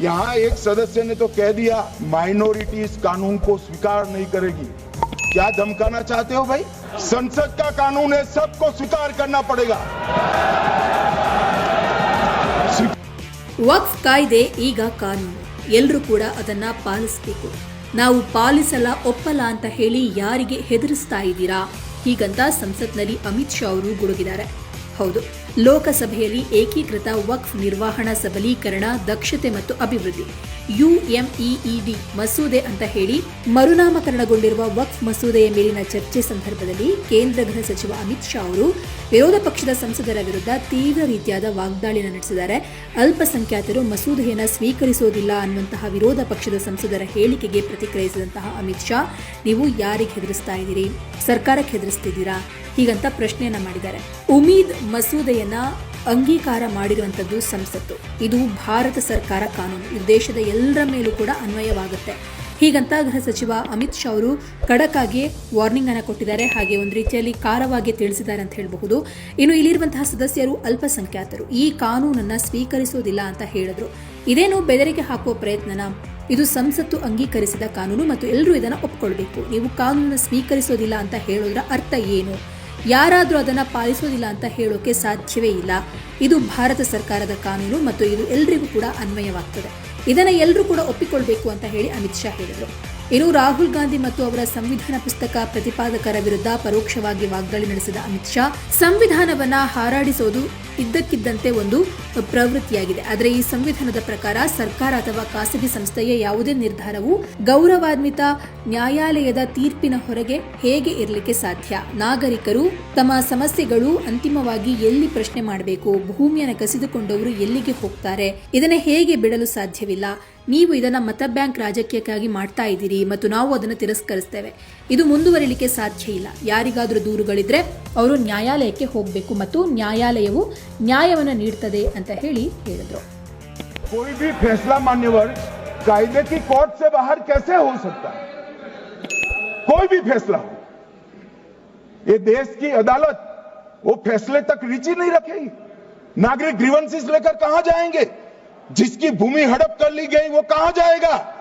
यहाँ एक सदस्य ने तो कह दिया माइनॉरिटी इस कानून को स्वीकार नहीं करेगी क्या धमकाना चाहते हो भाई संसद का कानून है सबको स्वीकार करना पड़ेगा ವಕ್ಫ್ ಕಾಯ್ದೆ ಈಗ ಕಾನೂನು ಎಲ್ಲರೂ ಕೂಡ ಅದನ್ನ ಪಾಲಿಸಬೇಕು ನಾವು ಪಾಲಿಸಲ್ಲ ಒಪ್ಪಲ್ಲ ಅಂತ ಹೇಳಿ ಯಾರಿಗೆ ಹೆದರಿಸ್ತಾ ಇದ್ದೀರಾ ಹೀಗಂತ ಸಂಸತ್ನಲ್ಲಿ ಅಮಿತ್ ಶಾ ಅವರು ಗುಡುಗಿದ್ದಾರೆ ಹೌದು. ಲೋಕಸಭೆಯಲ್ಲಿ ಏಕೀಕೃತ ವಕ್ಫ್ ನಿರ್ವಹಣಾ ಸಬಲೀಕರಣ, ದಕ್ಷತೆ ಮತ್ತು ಅಭಿವೃದ್ಧಿ. ಯುಎಂಇಇಡಿ ಮಸೂದೆ ಅಂತ ಹೇಳಿ ಮರುನಾಮಕರಣಗೊಂಡಿರುವ ವಕ್ಫ್ ಮಸೂದೆಯ ಮೇಲಿನ ಚರ್ಚೆ ಸಂದರ್ಭದಲ್ಲಿ ಕೇಂದ್ರ ಗೃಹ ಸಚಿವ ಅಮಿತ್ ಶಾ ಅವರು ವಿರೋಧ ಪಕ್ಷದ ಸಂಸದರ ವಿರುದ್ಧ ತೀವ್ರ ರೀತಿಯಾದ ವಾಗ್ದಾಳಿನ ನಡೆಸಿದ್ದಾರೆ. ಅಲ್ಪಸಂಖ್ಯಾತರು ಮಸೂದೆಯನ್ನು ಸ್ವೀಕರಿಸೋದಿಲ್ಲ ಅನ್ನುವಂತಹ ವಿರೋಧ ಪಕ್ಷದ ಸಂಸದರ ಹೇಳಿಕೆಗೆ ಪ್ರತಿಕ್ರಿಯಿಸಿದಂತಹ ಅಮಿತ್ ಶಾ, ನೀವು ಯಾರಿಗೆ ಹೆದರಿಸ್ತಾ ಇದ್ದೀರಿ? ಸರ್ಕಾರಕ್ಕೆ ಹೆದರಿಸ್ತಿದ್ದೀರಾ? ಹೀಗಂತ ಪ್ರಶ್ನೆಯನ್ನ ಮಾಡಿದ್ದಾರೆ. ಉಮೀದ್ ಮಸೂದೆಯನ್ನ ಅಂಗೀಕಾರ ಮಾಡಿರುವಂತದ್ದು ಸಂಸತ್ತು. ಇದು ಭಾರತ ಸರ್ಕಾರ ಕಾನೂನು. ಇದು ದೇಶದ ಎಲ್ಲರ ಮೇಲೂ ಕೂಡ ಅನ್ವಯವಾಗುತ್ತೆ. ಹೀಗಂತ ಗೃಹ ಸಚಿವ ಅಮಿತ್ ಶಾ ಅವರು ಖಡಕ್ ಆಗಿ ವಾರ್ನಿಂಗ್ ಅನ್ನ ಕೊಟ್ಟಿದ್ದಾರೆ. ಹಾಗೆ ಒಂದು ರೀತಿಯಲ್ಲಿ ಕಾರವಾಗಿ ತಿಳಿಸಿದ್ದಾರೆ ಅಂತ ಹೇಳಬಹುದು. ಇನ್ನು ಇಲ್ಲಿರುವಂತಹ ಸದಸ್ಯರು ಅಲ್ಪಸಂಖ್ಯಾತರು. ಈ ಕಾನೂನನ್ನ ಸ್ವೀಕರಿಸೋದಿಲ್ಲ ಅಂತ ಹೇಳಿದ್ರು. ಇದೇನು ಬೆದರಿಕೆ ಹಾಕುವ ಪ್ರಯತ್ನನ? ಇದು ಸಂಸತ್ತು ಅಂಗೀಕರಿಸಿದ ಕಾನೂನು ಮತ್ತು ಎಲ್ಲರೂ ಇದನ್ನು ಒಪ್ಕೊಳ್ಬೇಕು. ನೀವು ಕಾನೂನನ್ನು ಸ್ವೀಕರಿಸೋದಿಲ್ಲ ಅಂತ ಹೇಳೋದ್ರ ಅರ್ಥ ಏನು? ಯಾರಾದರೂ ಅದನ್ನು ಪಾಲಿಸೋದಿಲ್ಲ ಅಂತ ಹೇಳೋಕೆ ಸಾಧ್ಯವೇ ಇಲ್ಲ. ಇದು ಭಾರತ ಸರ್ಕಾರದ ಕಾನೂನು ಮತ್ತು ಇದು ಎಲ್ರಿಗೂ ಕೂಡ ಅನ್ವಯವಾಗ್ತದೆ. ಇದನ್ನು ಎಲ್ಲರೂ ಕೂಡ ಒಪ್ಪಿಕೊಳ್ಬೇಕು ಅಂತ ಹೇಳಿ ಅಮಿತ್ ಶಾ ಹೇಳಿದರು. ಇನ್ನು ರಾಹುಲ್ ಗಾಂಧಿ ಮತ್ತು ಅವರ ಸಂವಿಧಾನ ಪುಸ್ತಕ ಪ್ರತಿಪಾದಕರ ವಿರುದ್ಧ ಪರೋಕ್ಷವಾಗಿ ವಾಗ್ದಾಳಿ ನಡೆಸಿದ ಅಮಿತ್ ಶಾ, ಸಂವಿಧಾನವನ್ನ ಹಾರಾಡಿಸೋದು ಇದ್ದಕ್ಕಿದ್ದಂತೆ ಒಂದು ಪ್ರವೃತ್ತಿಯಾಗಿದೆ. ಆದರೆ ಈ ಸಂವಿಧಾನದ ಪ್ರಕಾರ ಸರ್ಕಾರ ಅಥವಾ ಖಾಸಗಿ ಸಂಸ್ಥೆಯ ಯಾವುದೇ ನಿರ್ಧಾರವು ಗೌರವಾನ್ವಿತ ನ್ಯಾಯಾಲಯದ ತೀರ್ಪಿನ ಹೊರಗೆ ಹೇಗೆ ಇರಲಿಕ್ಕೆ ಸಾಧ್ಯ? ನಾಗರಿಕರು ತಮ್ಮ ಸಮಸ್ಯೆಗಳು ಅಂತಿಮವಾಗಿ ಎಲ್ಲಿ ಪ್ರಶ್ನೆ ಮಾಡಬೇಕು? ಭೂಮಿಯನ್ನು ಕಸಿದುಕೊಂಡವರು ಎಲ್ಲಿಗೆ ಹೋಗ್ತಾರೆ? ಇದನ್ನ ಹೇಗೆ ಬಿಡಲು ಸಾಧ್ಯವಿಲ್ಲ? ನೀವು ಇದನ್ನ ಮತ ಬ್ಯಾಂಕ್ ರಾಜಕೀಯಕ್ಕಾಗಿ ಮಾಡ್ತಾ ಇದ್ದೀರಿ ಮತ್ತು ನಾವು ಅದನ್ನು ತಿರಸ್ಕರಿಸ್ತೇವೆ ಇದು ಮುಂದುವರಿಲಿಕ್ಕೆ ಸಾಧ್ಯ ಇಲ್ಲ ಯಾರಿಗಾದರೂ ದೂರುಗಳಿದ್ರೆ ಅವರು ನ್ಯಾಯಾಲಯಕ್ಕೆ ಹೋಗಬೇಕು ಮತ್ತು ನ್ಯಾಯಾಲಯವು ನ್ಯಾಯವನ್ನು ನೀಡ್ತದೆ ಅಂತ ಹೇಳಿ ಹೇಳಿದ್ರು कोई भी फैसला मान्यवर कायदे की कोर्ट से बाहर कैसे हो सकता है कोई भी फैसला हो ये देश की अदालत वो फैसले तक रुचि नहीं रखेगी नागरिक ग्रीवेंसेस लेकर कहां जाएंगे जिसकी भूमि हड़प कर ली गई वो कहाँ जाएगा?